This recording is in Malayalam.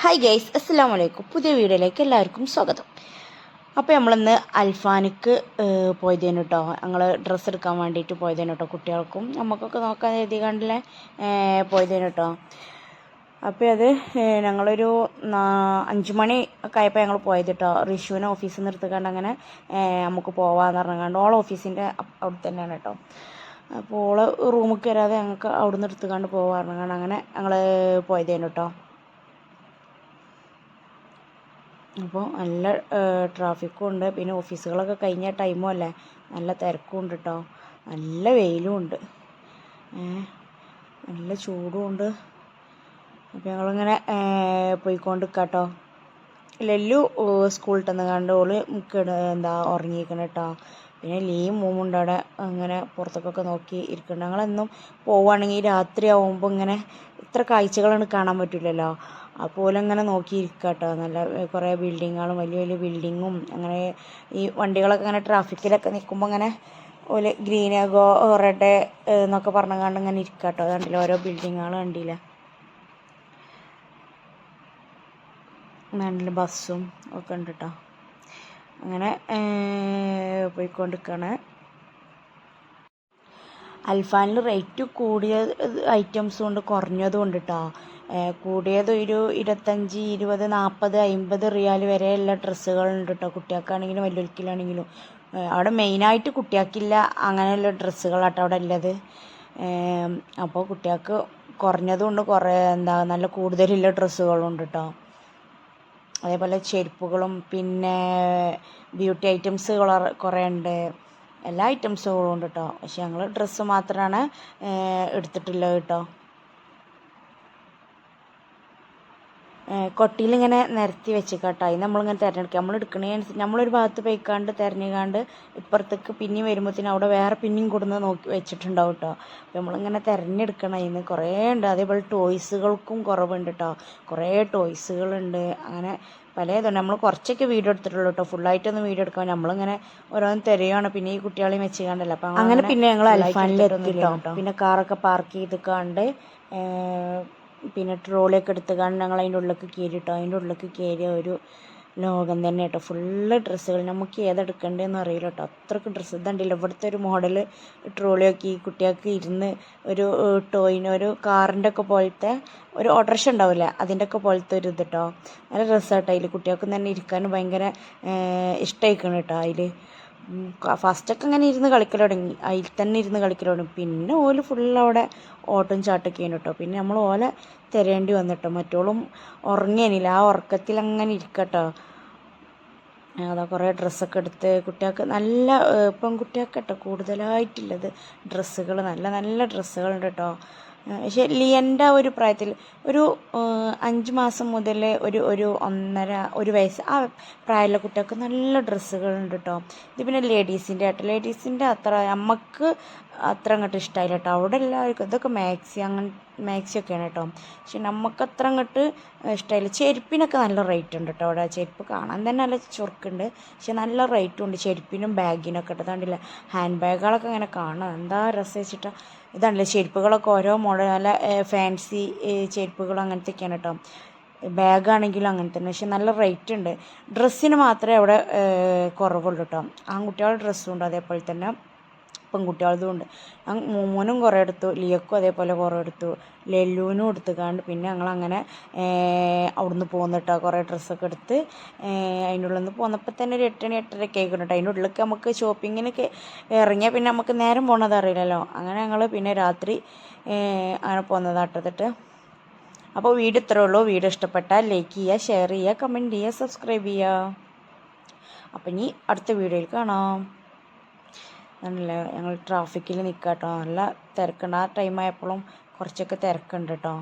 ഹായ് ഗൈസ് അസ്സാം വലൈക്കും പുതിയ വീഡിയോയിലേക്ക് എല്ലാവർക്കും സ്വാഗതം. അപ്പോൾ നമ്മളിന്ന് അൽഫാനിക്ക് പോയതേനു കേട്ടോ ഞങ്ങൾ ഡ്രസ്സ് എടുക്കാൻ വേണ്ടിയിട്ട് പോയതേനു കേട്ടോ കുട്ടികൾക്കും. നമുക്കൊക്കെ നോക്കാൻ എഴുതി കണ്ടില്ലേ? പോയതേനു കേട്ടോ അപ്പോൾ അത് ഞങ്ങളൊരു അഞ്ചു മണി ഒക്കെ ആയപ്പോൾ ഞങ്ങൾ പോയത് കേട്ടോ റിഷുവിനെ ഓഫീസിൽ നിന്ന് എടുത്തുകൊണ്ട് അങ്ങനെ നമുക്ക് പോവാന്ന് പറഞ്ഞുകൊണ്ട് ഓൾ ഓഫീസിന്റെ അവിടെ തന്നെയാണ് കേട്ടോ അപ്പോൾ ഓൾ റൂമിൽ കയറാതെ ഞങ്ങൾക്ക് അവിടെ നിന്ന് എടുത്തുകൊണ്ട് പോകാറുണ്ട് അങ്ങനെ ഞങ്ങൾ പോയതേനു കേട്ടോ അപ്പോൾ നല്ല ട്രാഫിക്കും ഉണ്ട് പിന്നെ ഓഫീസുകളൊക്കെ കഴിഞ്ഞ ടൈമും അല്ലേ? നല്ല തിരക്കും ഉണ്ട് കേട്ടോ നല്ല വെയിലും ഉണ്ട് നല്ല ചൂടും ഉണ്ട് അപ്പോൾ ഞങ്ങളിങ്ങനെ പോയിക്കൊണ്ട് കേട്ടോ ലല്ലു സ്കൂളിൽ നിന്ന് കണ്ട് ഓൾ കിട എന്താ ഉറങ്ങിയിരിക്കണം കേട്ടോ പിന്നെ ലീയും മൂമുണ്ട് അവിടെ. അങ്ങനെ പുറത്തേക്കൊക്കെ നോക്കി ഇരിക്കുന്നുണ്ട് ഞങ്ങളെന്നും പോവുകയാണെങ്കിൽ രാത്രി ആവുമ്പോൾ ഇങ്ങനെ ഇത്ര കാഴ്ചകളാണ് കാണാൻ പറ്റില്ലല്ലോ. അപ്പോൾ ഇങ്ങനെ നോക്കിയിരിക്കുക കേട്ടോ നല്ല കുറേ ബിൽഡിങ്ങുകളും വലിയ വലിയ ബിൽഡിങ്ങും അങ്ങനെ ഈ വണ്ടികളൊക്കെ ഇങ്ങനെ ട്രാഫിക്കിലൊക്കെ നിൽക്കുമ്പോൾ ഇങ്ങനെ ഓൽ ഗ്രീൻ ഗോ റെഡ് എന്നൊക്കെ പറഞ്ഞുകൊണ്ട് ഇങ്ങനെ ഇരിക്കുക കേട്ടോ കണ്ടില്ല? ഓരോ ബിൽഡിങ്ങുകൾ കണ്ടില്ല? നല്ല ബസ്സും ഒക്കെ ഉണ്ട് കേട്ടോ അങ്ങനെ പോയിക്കൊണ്ടിരിക്കുകയാണ് അൽഫാനിൽ റേറ്റ് കൂടിയ ഐറ്റംസ് കൊണ്ട് കുറഞ്ഞതും ഉണ്ട് കേട്ടോ കൂടിയത് ഒരു ഇരുപത്തഞ്ച് ഇരുപത് നാൽപ്പത് അമ്പത് റിയാൽ വരെയുള്ള ഡ്രസ്സുകളുണ്ട് കേട്ടോ കുട്ടികൾക്കാണെങ്കിലും വലിയൊരിക്കലാണെങ്കിലും അവിടെ മെയിനായിട്ട് കുട്ടികൾക്കില്ല അങ്ങനെയുള്ള ഡ്രസ്സുകളാട്ടോ അവിടെ ഉള്ളത്. അപ്പോൾ കുട്ടികൾക്ക് കുറഞ്ഞതുകൊണ്ട് കുറേ എന്താ നല്ല കൂടുതലുള്ള ഡ്രസ്സുകളുണ്ട് കേട്ടോ അതേപോലെ ചെരുപ്പുകളും പിന്നെ ബ്യൂട്ടി ഐറ്റംസ് കുറേ ഉണ്ട്. എല്ലാ ഐറ്റംസുകളും ഉണ്ട് കേട്ടോ പക്ഷെ ഞങ്ങൾ ഡ്രസ്സ് മാത്രമാണ് എടുത്തിട്ടുള്ളത് കേട്ടോ കൊട്ടിയിലിങ്ങനെ നിരത്തി വെച്ചേക്കാട്ടോ അതിന് നമ്മളിങ്ങനെ തിരഞ്ഞെടുക്കുക. നമ്മൾ എടുക്കണേനുസരിച്ച് നമ്മളൊരു ഭാഗത്ത് പോയിക്കാണ്ട് തിരഞ്ഞുകാണ്ട് ഇപ്പുറത്തേക്ക് പിന്നെയും വരുമ്പോഴത്തേനും അവിടെ വേറെ പിന്നെയും കൊടുന്ന് നോക്കി വെച്ചിട്ടുണ്ടാവും കേട്ടോ അപ്പോൾ നമ്മളിങ്ങനെ തിരഞ്ഞെടുക്കണം. അതിന് കുറേ ഉണ്ട്. അതേപോലെ ടോയ്സുകൾക്കും കുറവുണ്ട് കേട്ടോ കുറേ ടോയ്സുകളുണ്ട് അങ്ങനെ പലതുണ്ട്. നമ്മൾ കുറച്ചൊക്കെ വീഡിയോ എടുത്തിട്ടുള്ളൂ കേട്ടോ ഫുള്ളായിട്ടൊന്നും വീഡിയോ എടുക്കാൻ നമ്മളിങ്ങനെ ഓരോന്ന് തിരയാണ് പിന്നെ ഈ കുട്ടികളെയും വെച്ച് കണ്ടല്ലോ. അപ്പം അങ്ങനെ പിന്നെ ഞങ്ങൾ കേട്ടോ പിന്നെ കാറൊക്കെ പാർക്ക് ചെയ്ത് കണ്ട് പിന്നെ ട്രോളിയൊക്കെ എടുത്ത് കണ്ട് ഞങ്ങൾ അതിന്റെ ഉള്ളിലേക്ക് കയറി കേട്ടോ അതിന്റെ ഉള്ളിലേക്ക് കയറിയ ഒരു ലോകം തന്നെ കേട്ടോ. ഫുള്ള് ഡ്രസ്സുകൾ നമുക്ക് ഏതെടുക്കണ്ടേന്ന് അറിയില്ല കേട്ടോ. അത്രയ്ക്ക് ഡ്രസ്സ് ഇതുണ്ടല്ലോ ഇവിടുത്തെ ഒരു മോഡൽ ട്രോളിയൊക്കെ ഈ കുട്ടികൾക്ക് ഇരുന്ന് ഒരു ടോയിന് ഒരു കാറിന്റെ ഒക്കെ പോലത്തെ ഒരു ഓട്ടോറിക്ഷ ഉണ്ടാവില്ല? അതിന്റെ ഒക്കെ പോലത്തെ ഒരു ഇത് കേട്ടോ നല്ല രസമാട്ടോ അതിൽ കുട്ടികൾക്ക് തന്നെ ഇരിക്കാനും ഭയങ്കര ഇഷ്ടമായിക്കണം കേട്ടോ അതിൽ ഫസ്റ്റൊക്കെ ഇങ്ങനെ ഇരുന്ന് കളിക്കൽ തുടങ്ങി. അതിൽ തന്നെ ഇരുന്ന് കളിക്കൽ തുടങ്ങി. പിന്നെ ഓൽ ഫുൾ അവിടെ ഓട്ടം ചാട്ടൊക്കെയാണ് കേട്ടോ പിന്നെ നമ്മൾ ഓലെ തിരയേണ്ടി വന്നിട്ടോ. മറ്റോളും ഉറങ്ങിയനില്ല ആ ഉറക്കത്തിൽ അങ്ങനെ ഇരിക്കട്ടോ അതാ കുറേ ഡ്രസ്സൊക്കെ എടുത്ത് കുട്ടികൾക്ക് നല്ല പെൺകുട്ടികൾക്ക് കേട്ടോ കൂടുതലായിട്ടുള്ളത് ഡ്രസ്സുകൾ നല്ല നല്ല ഡ്രസ്സുകളുണ്ട് കേട്ടോ പക്ഷെ ലിയന്റെ ഒരു പ്രായത്തിൽ ഒരു അഞ്ച് മാസം മുതൽ ഒരു ഒരു ഒന്നര ഒരു വയസ്സ് ആ പ്രായമുള്ള കുട്ടികൾക്ക് നല്ല ഡ്രസ്സുകളുണ്ട് കേട്ടോ ഇത് പിന്നെ ലേഡീസിന്റെ ആട്ടോ. ലേഡീസിന്റെ അത്ര നമുക്ക് അത്ര അങ്ങോട്ട് ഇഷ്ടമായില്ല കേട്ടോ അവിടെ എല്ലാവർക്കും ഇതൊക്കെ മാക്സി അങ്ങനെ മാക്സി ഒക്കെയാണ് കേട്ടോ പക്ഷെ നമുക്ക് അത്ര അങ്ങോട്ട് ഇഷ്ടമായില്ല ചെരുപ്പിനൊക്കെ നല്ല റേറ്റ് ഉണ്ട് കേട്ടോ അവിടെ. ചെരുപ്പ് കാണാൻ തന്നെ നല്ല ചുരുക്കുണ്ട് പക്ഷെ നല്ല റേറ്റും ഉണ്ട്. ചെരുപ്പിനും ബാഗിനൊക്കെ കേട്ടോ കണ്ടില്ല? ഹാൻഡ് ബാഗുകളൊക്കെ അങ്ങനെ കാണാം. എന്താ രസം വെച്ചിട്ടാ. ഇതാണല്ലേ ചെരുപ്പുകളൊക്കെ ഓരോ മോഡൽ നല്ല ഫാൻസി ചെരുപ്പുകളും അങ്ങനത്തെയൊക്കെയാണ് കേട്ടോ. ബാഗാണെങ്കിലും അങ്ങനെ തന്നെ പക്ഷെ നല്ല റേറ്റ് ഉണ്ട്. ഡ്രസ്സിന് മാത്രമേ അവിടെ കുറവുള്ളൂ കേട്ടോ. ആൺകുട്ടികളുടെ ഡ്രസ്സും ഉണ്ട് അതേപോലെ തന്നെ. പെൺകുട്ടികളതും ഉണ്ട് ഞാൻ മൂന്നും കുറേ എടുത്തു ലിയക്കും അതേപോലെ കുറേ എടുത്തു ലെല്ലുവിനും എടുത്തുകാണ്ട് പിന്നെ ഞങ്ങൾ അങ്ങനെ അവിടുന്ന് പോന്നിട്ടോ കുറേ ഡ്രസ്സൊക്കെ എടുത്ത് അതിന്റെ ഉള്ളിൽ നിന്ന് പോന്നപ്പോൾ തന്നെ ഒരു എട്ടണി എട്ടര കേൾക്കണം ട്ടാ. അതിന്റെ ഉള്ളിലേക്ക് നമുക്ക് ഷോപ്പിങ്ങിനൊക്കെ ഇറങ്ങിയാൽ പിന്നെ നമുക്ക് നേരം പോണത് അറിയില്ലല്ലോ. അങ്ങനെ ഞങ്ങൾ പിന്നെ രാത്രി അങ്ങനെ പോന്നതാട്ടത്തിട്ട് അപ്പോൾ വീഡിയോ ഇത്രേ ഉള്ളൂ. വീഡിയോ ഇഷ്ടപ്പെട്ടാൽ ലൈക്ക് ചെയ്യുക ഷെയർ ചെയ്യുക കമന്റ് ചെയ്യുക സബ്സ്ക്രൈബ് ചെയ്യുക അപ്പം ഇനി അടുത്ത വീഡിയോയിൽ കാണാം. നല്ല ഞങ്ങൾ ട്രാഫിക്കിൽ നിൽക്കാം കേട്ടോ നല്ല തിരക്കുണ്ട്. ആ ടൈം ആയപ്പോഴും കുറച്ചൊക്കെ തിരക്കുണ്ട് കേട്ടോ